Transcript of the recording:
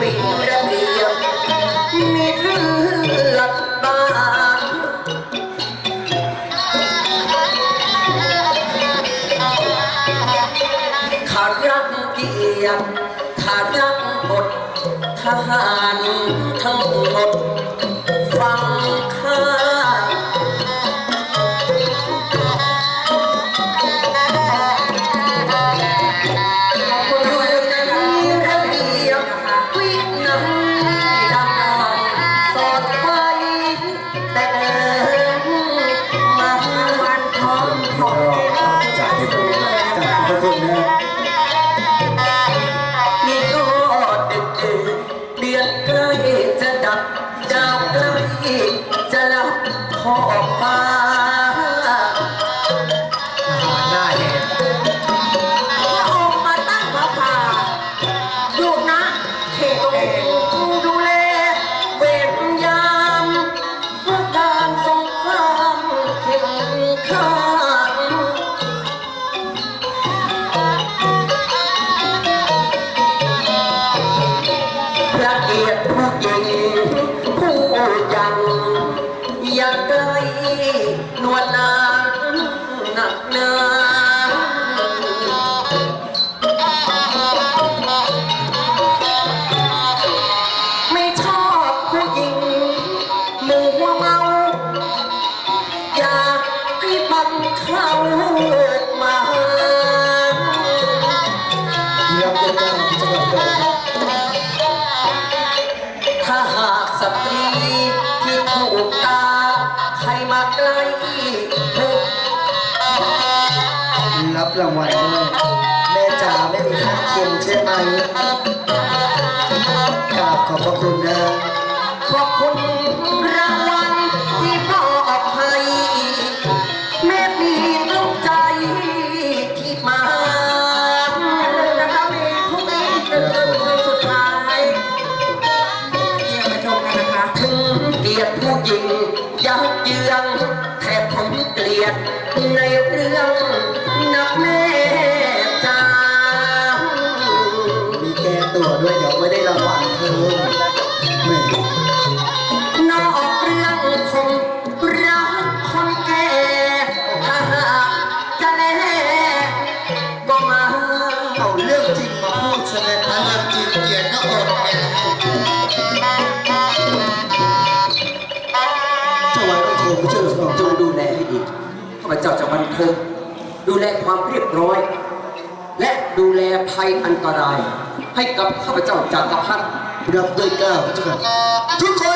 มีระเบียบมีเลือดบางขารักเกียรขารักกฎทหารทั้งหมดฟังข้า อบฟ้าทหารหน้าแหกพระองค์มาตั้งพระพาอยู่นะเขตองค์ ยังไกลนวลนางหนักหนาไม่ชอบผู้หญิงหมู่หัวเมา อยากให้บังเขา รมาใกล้ถูกรับรางวัลด้วยแม่จ๋าไม่มีค่าเคียงใช่ไหมกราบขอบพระคุณ ยดผู้หญิงยักเยืองแทบผมเกลียด ในเรื่องนับแม่จ้ามีแก้ตัวด้วยเดี๋ยวไม่ได้รางวัลเธอแม่นอกเรื่องคงรักคนแก่ถ้าหากจะแลก็มาเอาเรื่องจริงมาพูดใช่ไหมถ้าเรื่องจริงเกลียดก็อดไง ถวายบังคมพระเจ้าหลวงจงดูแลให้ดีข้าพเจ้าจะบันเทิงดูแลความเรียบร้อย และดูแลภัยอันตราย ให้กับข้าพเจ้าจากกัพรรดิรับด้วยเกล้าวพระเจ้าค่ะทุกคน